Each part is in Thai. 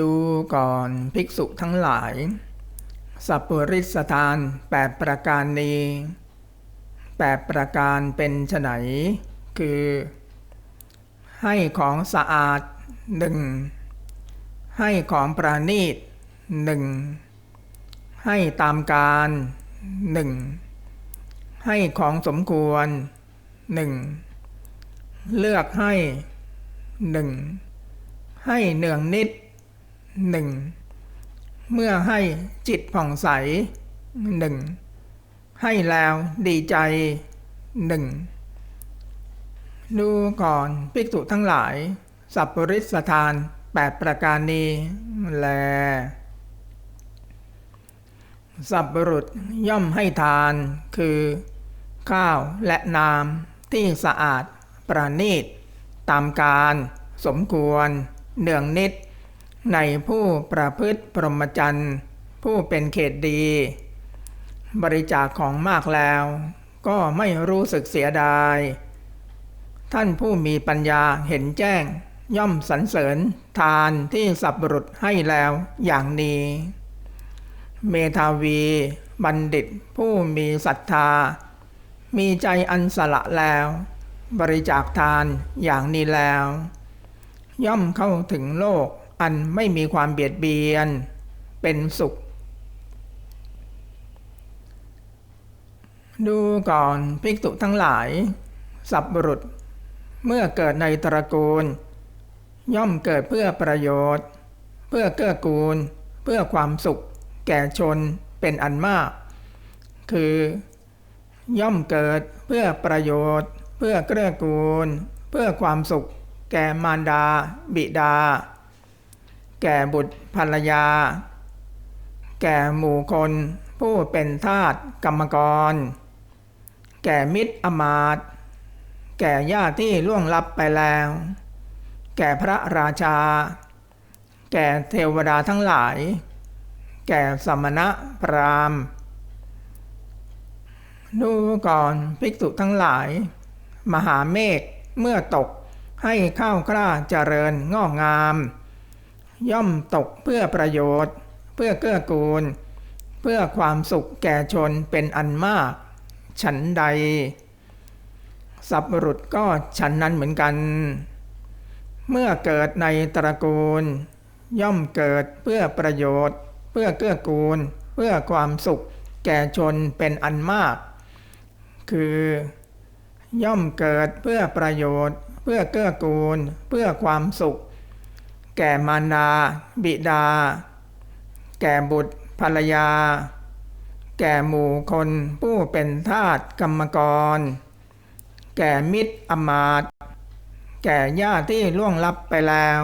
ดูก่อนภิกษุทั้งหลาย สัพปริสถานแปดประการนี้แปดประการเป็นไฉนคือ ให้ของสะอาดหนึ่งให้ของประณีตหนึ่งให้ตามการหนึ่งให้ของสมควรหนึ่งเลือกให้หนึ่งให้เนืองนิด หนึ่งเมื่อให้จิตผ่องใสหนึ่งให้แล้วดีใจหนึ่งดูก่อนภิกษุทั้งหลาย สัพปริสถานแปดประการนี้แล สัพปรุษย่อมให้ทานคือ ข้าวและน้ำที่สะอาดประณีต ตามการ สมควรเนืองนิด ในผู้ประพฤติพรมจรรย์ผู้เป็นเขตดี บริจาคของมากแล้ว ก็ไม่รู้สึกเสียดาย ท่านผู้มีปัญญาเห็นแจ้ง ย่อมสรรเสริญทานที่สับรุษให้แล้วอย่างนี้ เมธาวีบัณฑิตผู้มีศรัทธา มีใจอันสละแล้ว บริจาคทานอย่างนี้แล้ว ย่อมเข้าถึงโลก อันไม่มีความเบียดเบียน เป็นสุข ดูก่อนภิกษุทั้งหลาย สับบุรุษ เมื่อเกิดในตระกูล ย่อมเกิดเพื่อประโยชน์ เพื่อเกื้อกูล เพื่อความสุข แก่ชนเป็นอันมาก คือย่อมเกิดเพื่อประโยชน์ เพื่อเกื้อกูล เพื่อความสุข แก่มารดา บิดา แก่บุตรภรรยา แก่หมู่คน ผู้เป็นทาสกรรมกร แก่มิตรอมาต แก่ญาติที่ล่วงลับไปแล้ว แก่พระราชา แก่เทวดาทั้งหลาย แก่สมณะพราหมณ์ดูก่อนภิกษุทั้งหลาย มหาเมฆเมื่อตกให้ข้าวกล้าเจริญงอกงาม ย่อมตกเพื่อประโยชน์ เพื่อเกื้อกูล เพื่อความสุขแก่ชนเป็นอันมาก ฉันใด สัพปรุษก็ฉันนั้นเหมือนกัน เมื่อเกิดในตระกูล ย่อมเกิดเพื่อประโยชน์ เพื่อเกื้อกูล เพื่อความสุขแก่ชนเป็นอันมาก คือย่อมเกิดเพื่อประโยชน์ เพื่อเกื้อกูล เพื่อความสุข แก่มารดา บิดา แก่บุตรภรรยา แก่หมู่คนผู้เป็นทาสกรรมกร แก่มิตรอมาต์แก่ญาติที่ล่วงลับไปแล้ว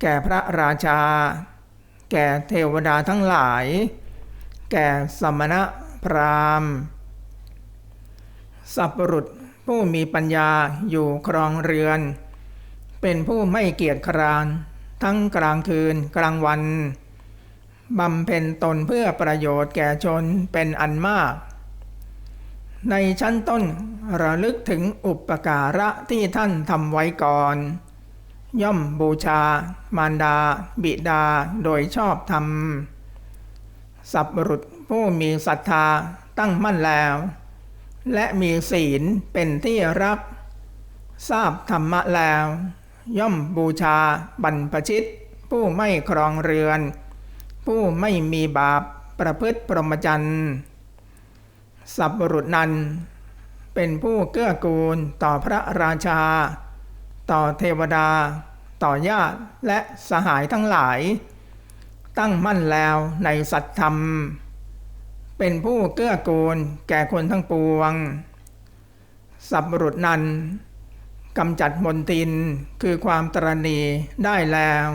แก่พระราชา แก่เทวดาทั้งหลาย แก่สมณะพราหมณ์สัพปรุษผู้มีปัญญาอยู่ครองเรือน เป็นผู้ไม่เกียจคร้าน ทั้งกลางคืนกลางวันบำเพ็ญตนเพื่อประโยชน์แก่ชนเป็นอันมาก ในชั้นต้นระลึกถึงอุปการะที่ท่านทำไว้ก่อน ย่อมบูชา มารดา บิดาโดยชอบธรรม สัพปรุษผู้มีศรัทธาตั้งมั่นแล้ว และมีศีลเป็นที่รัก ทราบธรรมะแล้ว ย่อมบูชาบรรพชิต ผู้ไม่ครองเรือน ผู้ไม่มีบาปประพฤติพรมจรรย์สัพปรุษนัน เป็นผู้เกื้อกูลต่อพระราชา ต่อเทวดา ต่อญาติและสหายทั้งหลาย ตั้งมั่นแล้วในสัตธรรม เป็นผู้เกื้อกูลแก่คนทั้งปวง สัพปรุษนัน กำจัดมนตินคือความตรณีได้แล้ว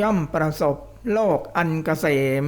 ย่อมประสบโลกอันเกษม